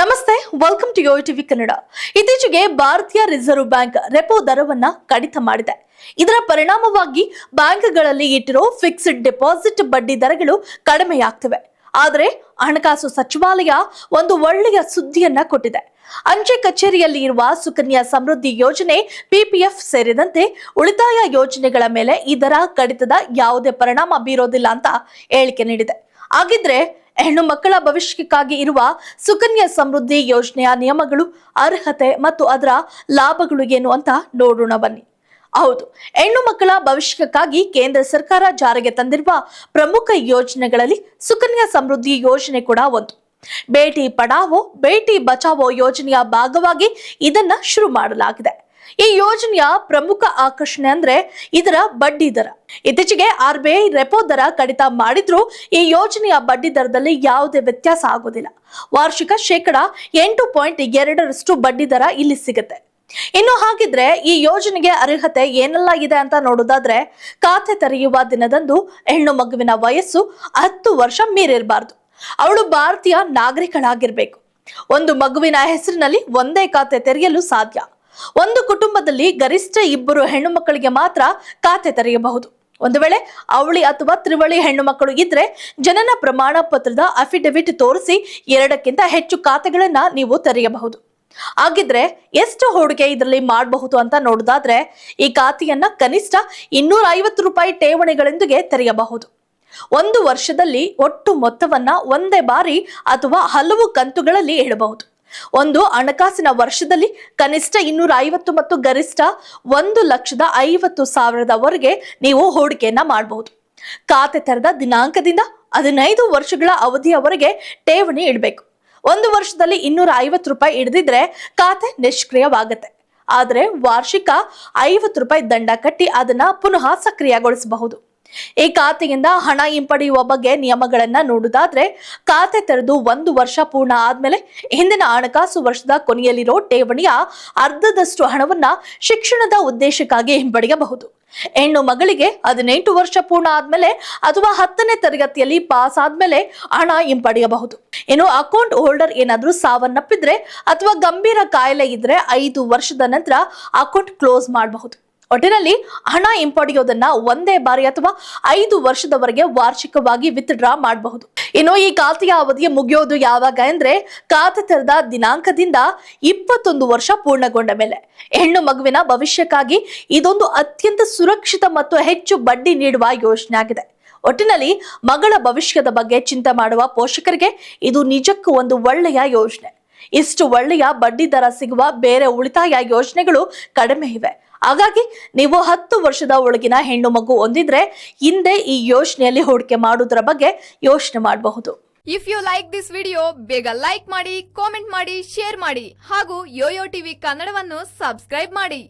ನಮಸ್ತೆ welcome to yo TV Kannada ಇತ್ತೀಚೆಗೆ ಭಾರತೀಯ ರಿಸರ್ವ್ ಬ್ಯಾಂಕ್ ರೆಪೋ ದರವನ್ನ ಕಡಿತ ಮಾಡಿದೆ. ಇದರ ಪರಿಣಾಮವಾಗಿ ಬ್ಯಾಂಕ್ಗಳಲ್ಲಿ ಇಟ್ಟಿರೋ ಫಿಕ್ಸ್ಡ್ ಡೆಪಾಸಿಟ್ ಬಡ್ಡಿ ದರಗಳು ಕಡಿಮೆಯಾಗ್ತಿವೆ. ಆದರೆ ಹಣಕಾಸು ಸಚಿವಾಲಯ ಒಂದು ಒಳ್ಳೆಯ ಸುದ್ದಿಯನ್ನ ಕೊಟ್ಟಿದೆ. ಅಂಚೆ ಕಚೇರಿಯಲ್ಲಿ ಇರುವ ಸುಕನ್ಯಾ ಸಮೃದ್ಧಿ ಯೋಜನೆ ಪಿಪಿಎಫ್ ಸೇರಿದಂತೆ ಉಳಿತಾಯ ಯೋಜನೆಗಳ ಮೇಲೆ ಈ ದರ ಕಡಿತದ ಯಾವುದೇ ಪರಿಣಾಮ ಬೀರೋದಿಲ್ಲ ಅಂತ ಹೇಳಿಕೆ ನೀಡಿದೆ. ಹಾಗಿದ್ರೆ ಹೆಣ್ಣು ಮಕ್ಕಳ ಭವಿಷ್ಯಕ್ಕಾಗಿ ಇರುವ ಸುಕನ್ಯಾ ಸಮೃದ್ಧಿ ಯೋಜನೆಯ ನಿಯಮಗಳು, ಅರ್ಹತೆ ಮತ್ತು ಅದರ ಲಾಭಗಳು ಏನು ಅಂತ ನೋಡೋಣ ಬನ್ನಿ. ಹೌದು, ಹೆಣ್ಣು ಮಕ್ಕಳ ಭವಿಷ್ಯಕ್ಕಾಗಿ ಕೇಂದ್ರ ಸರ್ಕಾರ ಜಾರಿಗೆ ತಂದಿರುವ ಪ್ರಮುಖ ಯೋಜನೆಗಳಲ್ಲಿ ಸುಕನ್ಯಾ ಸಮೃದ್ಧಿ ಯೋಜನೆ ಕೂಡ ಒಂದು. ಬೇಟಿ ಪಡಾವೋ, ಬೇಟಿ ಬಚಾವೋ ಯೋಜನೆಯ ಭಾಗವಾಗಿ ಇದನ್ನ ಶುರು ಮಾಡಲಾಗಿದೆ. ಈ ಯೋಜನೆಯ ಪ್ರಮುಖ ಆಕರ್ಷಣೆ ಅಂದ್ರೆ ಇದರ ಬಡ್ಡಿ ದರ. ಇತ್ತೀಚೆಗೆ ಆರ್ ಬಿ ಐ ರೆಪೋ ದರ ಕಡಿತ ಮಾಡಿದ್ರೂ ಈ ಯೋಜನೆಯ ಬಡ್ಡಿ ದರದಲ್ಲಿ ಯಾವುದೇ ವ್ಯತ್ಯಾಸ ಆಗೋದಿಲ್ಲ. ವಾರ್ಷಿಕ ಶೇಕಡ ಎಂಟು ಪಾಯಿಂಟ್ ಎರಡರಷ್ಟು ಬಡ್ಡಿ ದರ ಇಲ್ಲಿ ಸಿಗುತ್ತೆ. ಇನ್ನು ಹಾಗಿದ್ರೆ ಈ ಯೋಜನೆಗೆ ಅರ್ಹತೆ ಏನೆಲ್ಲ ಇದೆ ಅಂತ ನೋಡೋದಾದ್ರೆ, ಖಾತೆ ತೆರೆಯುವ ದಿನದಂದು ಹೆಣ್ಣು ಮಗುವಿನ ವಯಸ್ಸು ಹತ್ತು ವರ್ಷ ಮೀರಿರಬಾರ್ದು. ಅವಳು ಭಾರತೀಯ ನಾಗರಿಕಳಾಗಿರ್ಬೇಕು. ಒಂದು ಮಗುವಿನ ಹೆಸರಿನಲ್ಲಿ ಒಂದೇ ಖಾತೆ ತೆರೆಯಲು ಸಾಧ್ಯ. ಒಂದು ಕುಟುಂಬದಲ್ಲಿ ಗರಿಷ್ಠ ಇಬ್ಬರು ಹೆಣ್ಣು ಮಕ್ಕಳಿಗೆ ಮಾತ್ರ ಖಾತೆ ತೆರೆಯಬಹುದು. ಒಂದು ವೇಳೆ ಅವಳಿ ಅಥವಾ ತ್ರಿವಳಿ ಹೆಣ್ಣು ಮಕ್ಕಳು ಇದ್ರೆ ಜನನ ಪ್ರಮಾಣ ಪತ್ರದ ಅಫಿಡವಿಟ್ ತೋರಿಸಿ ಎರಡಕ್ಕಿಂತ ಹೆಚ್ಚು ಖಾತೆಗಳನ್ನ ನೀವು ತೆರೆಯಬಹುದು. ಹಾಗಿದ್ರೆ ಎಷ್ಟು ಹೂಡಿಕೆ ಇದರಲ್ಲಿ ಮಾಡಬಹುದು ಅಂತ ನೋಡೋದಾದ್ರೆ ಈ ಖಾತೆಯನ್ನ ಕನಿಷ್ಠ ಇನ್ನೂರ ಐವತ್ತು ರೂಪಾಯಿ ಠೇವಣಿಗಳೊಂದಿಗೆ ತೆರೆಯಬಹುದು. ಒಂದು ವರ್ಷದಲ್ಲಿ ಒಟ್ಟು ಮೊತ್ತವನ್ನ ಒಂದೇ ಬಾರಿ ಅಥವಾ ಹಲವು ಕಂತುಗಳಲ್ಲಿ ಇಡಬಹುದು. ಒಂದು ಹಣಕಾಸಿನ ವರ್ಷದಲ್ಲಿ ಕನಿಷ್ಠ ಇನ್ನೂರ ಐವತ್ತು ಮತ್ತು ಗರಿಷ್ಠ ಒಂದು ಲಕ್ಷದ ಐವತ್ತು ಸಾವಿರದವರೆಗೆ ನೀವು ಹೂಡಿಕೆಯನ್ನ ಮಾಡಬಹುದು ಖಾತೆ ತೆರೆದ ದಿನಾಂಕದಿಂದ ಹದಿನೈದು ವರ್ಷಗಳ ಅವಧಿಯವರೆಗೆ ಠೇವಣಿ ಇಡಬೇಕು. ಒಂದು ವರ್ಷದಲ್ಲಿ ಇನ್ನೂರ ಐವತ್ತು ರೂಪಾಯಿ ಹಿಡಿದಿದ್ರೆ ಖಾತೆ ನಿಷ್ಕ್ರಿಯವಾಗುತ್ತೆ. ಆದರೆ ವಾರ್ಷಿಕ ಐವತ್ತು ರೂಪಾಯಿ ದಂಡ ಕಟ್ಟಿ ಅದನ್ನ ಪುನಃ ಸಕ್ರಿಯಗೊಳಿಸಬಹುದು. ಈ ಖಾತೆಯಿಂದ ಹಣ ಹಿಂಪಡೆಯುವ ಬಗ್ಗೆ ನಿಯಮಗಳನ್ನ ನೋಡುವುದಾದ್ರೆ ಖಾತೆ ತೆರೆದು ಒಂದು ವರ್ಷ ಪೂರ್ಣ ಆದ್ಮೇಲೆ ಹಿಂದಿನ ಹಣಕಾಸು ವರ್ಷದ ಕೊನೆಯಲ್ಲಿರೋ ಠೇವಣಿಯ ಅರ್ಧದಷ್ಟು ಹಣವನ್ನ ಶಿಕ್ಷಣದ ಉದ್ದೇಶಕ್ಕಾಗಿ ಹಿಂಪಡೆಯಬಹುದು. ಹೆಣ್ಣು ಮಗಳಿಗೆ ಹದಿನೆಂಟು ವರ್ಷ ಪೂರ್ಣ ಆದ್ಮೇಲೆ ಅಥವಾ ಹತ್ತನೇ ತರಗತಿಯಲ್ಲಿ ಪಾಸ್ ಆದ್ಮೇಲೆ ಹಣ ಹಿಂಪಡೆಯಬಹುದು. ಇನ್ನು ಅಕೌಂಟ್ ಹೋಲ್ಡರ್ ಏನಾದ್ರೂ ಸಾವನ್ನಪ್ಪಿದ್ರೆ ಅಥವಾ ಗಂಭೀರ ಕಾಯಿಲೆ ಇದ್ರೆ ಐದು ವರ್ಷದ ನಂತರ ಅಕೌಂಟ್ ಕ್ಲೋಸ್ ಮಾಡಬಹುದು. ಒಟ್ಟಿನಲ್ಲಿ ಹಣ ಹಿಂಪಡೆಯೋದನ್ನ ಒಂದೇ ಬಾರಿ ಅಥವಾ ಐದು ವರ್ಷದವರೆಗೆ ವಾರ್ಷಿಕವಾಗಿ ವಿತ್ ಡ್ರಾ ಮಾಡಬಹುದು. ಇನ್ನು ಈ ಖಾತೆಯ ಅವಧಿ ಮುಗಿಯೋದು ಯಾವಾಗ ಅಂದ್ರೆ ಖಾತೆ ತೆರೆದ ದಿನಾಂಕದಿಂದ ಇಪ್ಪತ್ತೊಂದು ವರ್ಷ ಪೂರ್ಣಗೊಂಡ ಮೇಲೆ. ಹೆಣ್ಣು ಮಗುವಿನ ಭವಿಷ್ಯಕ್ಕಾಗಿ ಇದೊಂದು ಅತ್ಯಂತ ಸುರಕ್ಷಿತ ಮತ್ತು ಹೆಚ್ಚು ಬಡ್ಡಿ ನೀಡುವ ಯೋಜನೆ ಆಗಿದೆ. ಒಟ್ಟಿನಲ್ಲಿ ಮಗಳ ಭವಿಷ್ಯದ ಬಗ್ಗೆ ಚಿಂತೆ ಮಾಡುವ ಪೋಷಕರಿಗೆ ಇದು ನಿಜಕ್ಕೂ ಒಂದು ಒಳ್ಳೆಯ ಯೋಜನೆ. ಇಷ್ಟು ಒಳ್ಳೆಯ ಬಡ್ಡಿ ದರ ಸಿಗುವ ಬೇರೆ ಉಳಿತಾಯ ಯೋಜನೆಗಳು ಕಡಿಮೆ ಇವೆ. ಹಾಗಾಗಿ ನೀವು ಹತ್ತು ವರ್ಷದ ಒಳಗಿನ ಹೆಣ್ಣು ಮಗು ಹೊಂದಿದ್ರೆ ಹಿಂದೆ ಈ ಯೋಜನೆಯಲ್ಲಿ ಹೂಡಿಕೆ ಮಾಡುವುದರ ಬಗ್ಗೆ ಯೋಚನೆ ಮಾಡಬಹುದು. If you like this video ಬೇಗ ಲೈಕ್ ಮಾಡಿ ಕಾಮೆಂಟ್ ಮಾಡಿ ಶೇರ್ ಮಾಡಿ ಹಾಗೂ ಯೋಯೋ ಟಿವಿ ಕನ್ನಡವನ್ನು ಸಬ್ಸ್ಕ್ರೈಬ್ ಮಾಡಿ.